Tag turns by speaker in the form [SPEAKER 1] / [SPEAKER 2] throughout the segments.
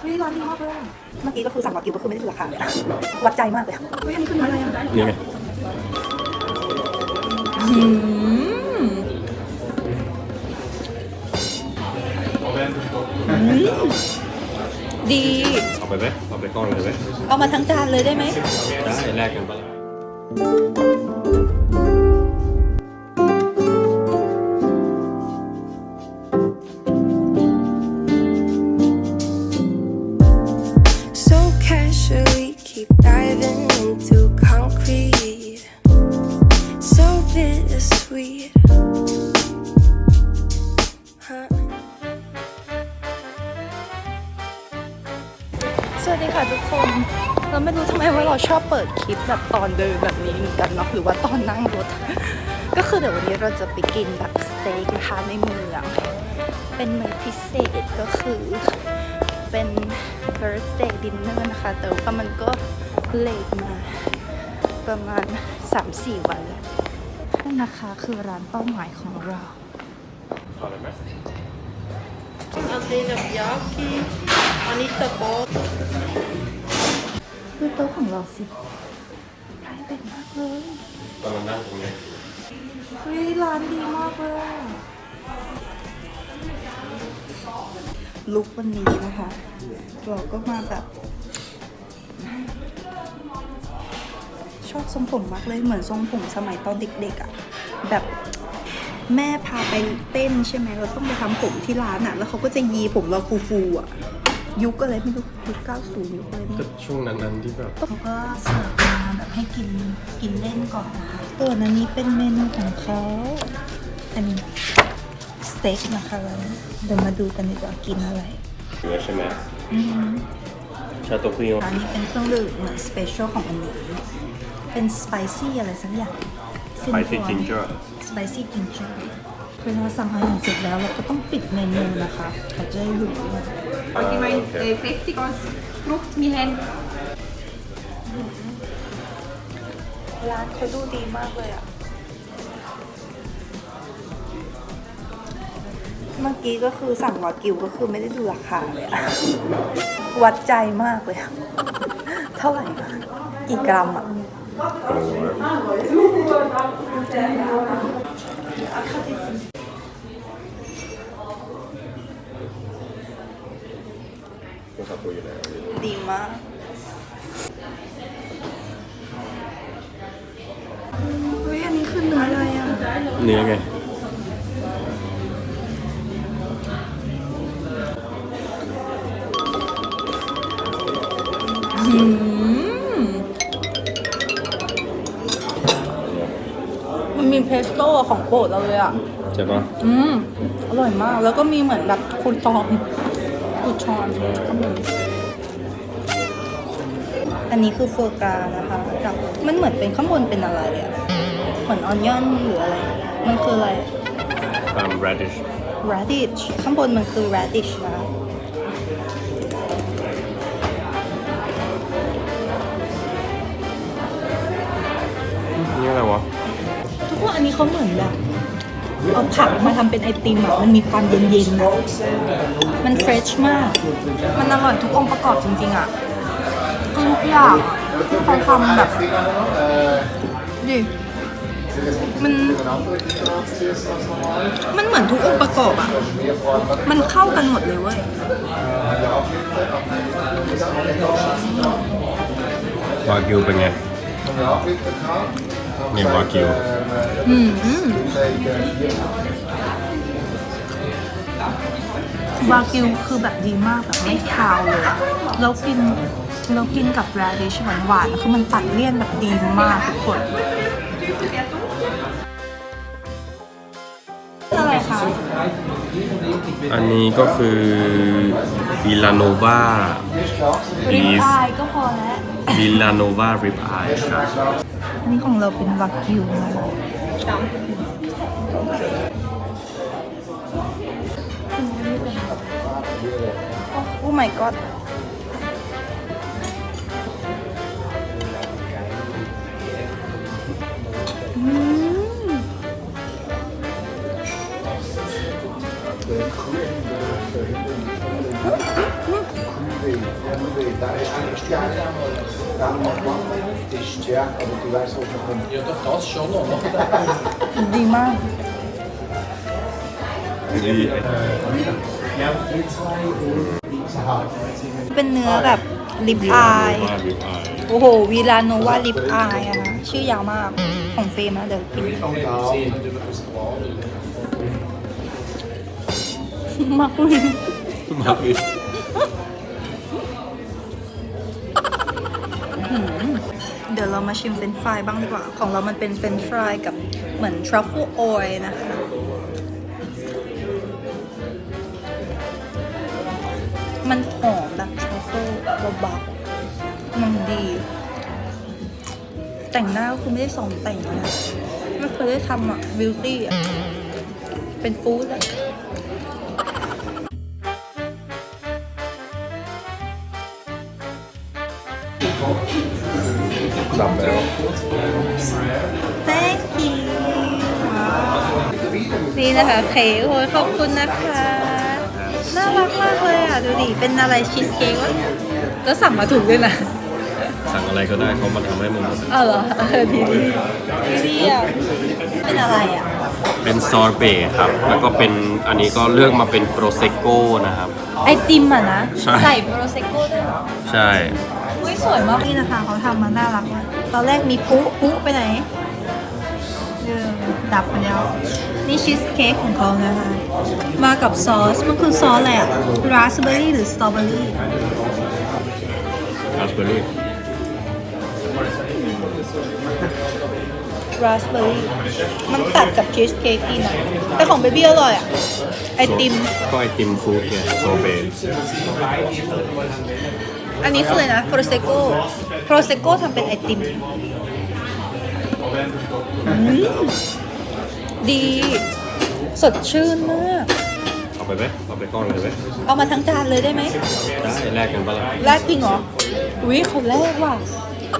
[SPEAKER 1] เฮ้ยร้านดีมากเลยอะเมื่อกี้ก็คือสั่งวากิวก็คือไม่ได้ดูราคาเลยอะวัดใจมากเลยอะเฮ้ยอันนี้คือเนื้ออะไรอะ
[SPEAKER 2] นี่ไง
[SPEAKER 1] อืมดี
[SPEAKER 2] เอาไปไหมเอาไปก้อนเลยไหม
[SPEAKER 1] เอามาทั้งจานเลยได้ไหม
[SPEAKER 2] ได้แลกกันปะล่ะ
[SPEAKER 3] keep diving into concrete. So bittersweet. Huh?
[SPEAKER 1] สวัสดีค่ะทุกคน เราไม่รู้ทำไมว่าเราชอบเปิดคลิปแบบตอนเดินแบบนี้เหมือนกันเนาะหรือว่าตอนนั่งรถ ก็คือเดี๋ยววันนี้เราจะไปกินแบบสเต็กนะคะในเมือง เป็นมื้อพิเศษก็คือ เป็น birthday dinner นะคะ แต่ว่ามันก็เลทมาประมาณ 3-4 วันแล้วนั่นนะคะคือร้านเป้าหมายของเรา
[SPEAKER 2] เอาเลยไหม
[SPEAKER 1] คือโต๊ะของเราสิไพรเวทมากเลย
[SPEAKER 2] ตอนเรานั่งตรงนี้
[SPEAKER 1] เฮ้ยร้านดีมากเลยอะ ลุกวันนี้นะคะ เราก็มาแบบชอบทรงผมมากเลยเหมือนทรงผมสมัยตอนเด็กๆอะ่ะแบบแม่พาไปเต้นใช่ไหมเราต้องไปทำผมที่ร้านอะ่ะ แล้วเขาก็จะยีผมเราฟูๆอะ่ะ ยุคอะไรไม่รู้ยุค90ยุคอะไรไม่
[SPEAKER 2] ก็
[SPEAKER 1] รู้
[SPEAKER 2] ช่วงนั้นๆที่แบบ
[SPEAKER 1] เขาก็เสิร์ฟมาแบบให้กินกินเล่นก่อนนะคะส่วนอันนี้เป็นเมนูของเขาเป็นส เต็กนะคะแล้วเดี๋ยวมาดูกันดีกว่ากินอะไร
[SPEAKER 2] เนื้อใช่ไหม
[SPEAKER 1] อือหือ
[SPEAKER 2] ชาโตคุโย
[SPEAKER 1] อันนี้เป็นเครื่องดื่มเหมือนสเปเชียลของอันนี้เป็นสไปซี่อะไรสักอย่าง
[SPEAKER 2] สไปซี่จิงเจอร์
[SPEAKER 1] สไปซี่จิงเจอร์เวลาสั่งอาหารเสร็จแล้วเราก็ต้องปิดเมนูนะคะเขาจะได้รู้ว่า
[SPEAKER 4] Wollt ihr mein äh, kräftiges Frucht mir haben?
[SPEAKER 1] ร้านเขาดูดีมากเลยอะ เมื่อกี้ก็คือสั่งวากิวก็คือไม่ได้ดูราคาเลยอะวัดใจมากเลยอะเท่าไหร่อะกี่กรัมอะ
[SPEAKER 2] ตรงนี้โทรศัพท์ตัวอยู่ไหนวะเนี่ย
[SPEAKER 1] ดีมาก เฮ้ยอันนี้คือเนื้ออะไรอะ
[SPEAKER 2] เนื้อไง
[SPEAKER 1] มันมีเพสโต้ของโปรดเราเลยอะ
[SPEAKER 2] ใช่ปะ
[SPEAKER 1] อืม อร่อยมาก แล้วก็มีเหมือนแบบคูชองคูชอนข้างบนอันนี้คือโฟกรานะคะกับมันเหมือนเป็นข้างบนเป็นอะไรอะเหมือนออนยอนหรืออะไร มันคืออะไร
[SPEAKER 2] ตาม radish
[SPEAKER 1] radish ข้างบนมันคือ radish นะคะ
[SPEAKER 2] นี้
[SPEAKER 1] เขาเหมือนแบบเอาผักมาทำเป็นไอติมอะมันมีความเย็นๆนะมันเฟรชมาก มันอร่อยทุกองค์ประกอบจริงๆอะคือทุกอย่างที่เขาทำแบบดิมันมันเหมือนทุกองค์ประกอบอะ มันเข้ากันหมดเลยเว้ย
[SPEAKER 2] วากิวเป็นไง เนี่ยวากิว
[SPEAKER 1] อืมวากิวคือแบบดีมากแบบไม่คาวเลยอะแล้วกินแล้วกินกับ radish หวานๆคือมันตัดเลี่ยนแบบดีมากทุกคนอะไรคะ
[SPEAKER 2] อันนี้ก็คือวิลาโนวา
[SPEAKER 1] ริบ
[SPEAKER 2] beef
[SPEAKER 1] อายก็พอแล้ว
[SPEAKER 2] วิลาโนวาริบอายครับ
[SPEAKER 1] อันนี้ของเราเป็นวากิวนะโอ้ my god อื
[SPEAKER 2] Dima.
[SPEAKER 1] เป็นเนื้อแบบลิปอายโอ้โหวีลานโนวาลิปอายอะนะชื่อยาวมากของเฟรมนะเดี๋ยวกิน มากเลย
[SPEAKER 2] มากเลย
[SPEAKER 1] เดี๋ยวเรามาชิมเฟรนช์ฟรายบ้างดีกว่า ของเรามันเป็นเฟรนช์ฟรายกับเหมือนทรัฟเฟิลออยล์นะคะ มันหอมแบบทรัฟเฟิลเบาๆมันดี แต่งหน้าก็คือไม่ได้สองแต่งนะไม่เคยได้ทำอะบิวตี้อะเป็นฟู้ดอะ
[SPEAKER 2] ดับแล้ว
[SPEAKER 1] thank you นี่นะคะเค้กโอ้ยขอบคุณนะคะ น่ารักมากเลยอะ ดูดิ เป็นอะไรชีสเค้กวะแล้วสั่งมาถูกด้วยนะ
[SPEAKER 2] สั่งอะไรก็ได้เขามาทำให้มึงหมด
[SPEAKER 1] เออเหรอเออดีดีดีดีอะ เป็นอะไรอะ
[SPEAKER 2] เป็นซอร์เบต์ครับ แล้วก็เป็นอันนี้ก็เลือกมาเป็นโปรเซโก้นะครับ
[SPEAKER 1] ไอติมอะนะ
[SPEAKER 2] ใช่
[SPEAKER 1] ใส่โปรเซโก้ด้วยเหรอ
[SPEAKER 2] ใช่
[SPEAKER 1] อุ้ ยสวยมากนี่นะคะเขาทำมาน่ารักมากตอนแรกมีปุ๊ปุ๊ไปไหนเออดับไปแล้ว นี่ชีสเค้กของเขานะคะ มากับซอส มันคือซอสอะไรอะราสเบอร์รี่หรือสตรอเบอร์
[SPEAKER 2] รี่ราสเบอร์รี่
[SPEAKER 1] ราสเบอร์รี่มันตัดกับชีสเค้กดีนะแต่ของเบบี้อร่อยอะไอติม
[SPEAKER 2] ก็ไอติมฟู้ดเนี่ยโซเบต์
[SPEAKER 1] อันนี้คืออะไรนะโปรเซโก้โปรเซโก้ทำเป็นไอติมอืมดี สดชื่นมาก
[SPEAKER 2] เอาไปไหมเอาไปก้อนเลยไหม
[SPEAKER 1] เอามาทั้งจานเลยได้ไหม
[SPEAKER 2] ได้แลกกันปะล่ะ
[SPEAKER 1] แลกจริงเหรออุ้ยเขาแลกว่ะ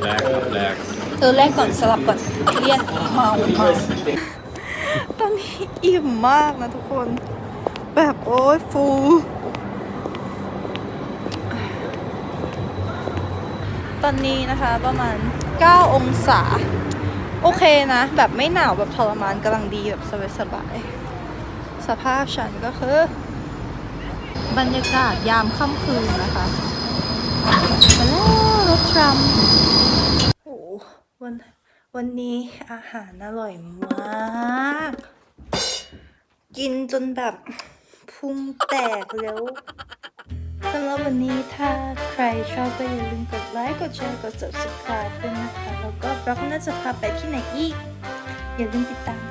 [SPEAKER 2] แลกแลก
[SPEAKER 1] เออแลกก่อนสลับก่อนเลี่ยนเมาเมาตอนนี้อิ่มมากนะทุกคน แบบโอ้ยฟูตอนนี้นะคะประมาณ 9 องศา โอเคนะ แบบไม่หนาวแบบทรมานกำลังดีแบบสบายๆสภาพฉันก็คือ บรรยากาศยามค่ำคืนนะคะมาแล้วรถทรัมป์โอ้โห วันวันนี้อาหารอร่อยมาก กินจนแบบพุงแตกแล้วสำหรับวันนี้ถ้าใครชอบก็อย่าลืมกดไลค์ กดแชร์ กด subscribe ด้วยนะคะ แล้วก็บล็อกน่าจะพาไปที่ไหนอีก อย่าลืมติดตาม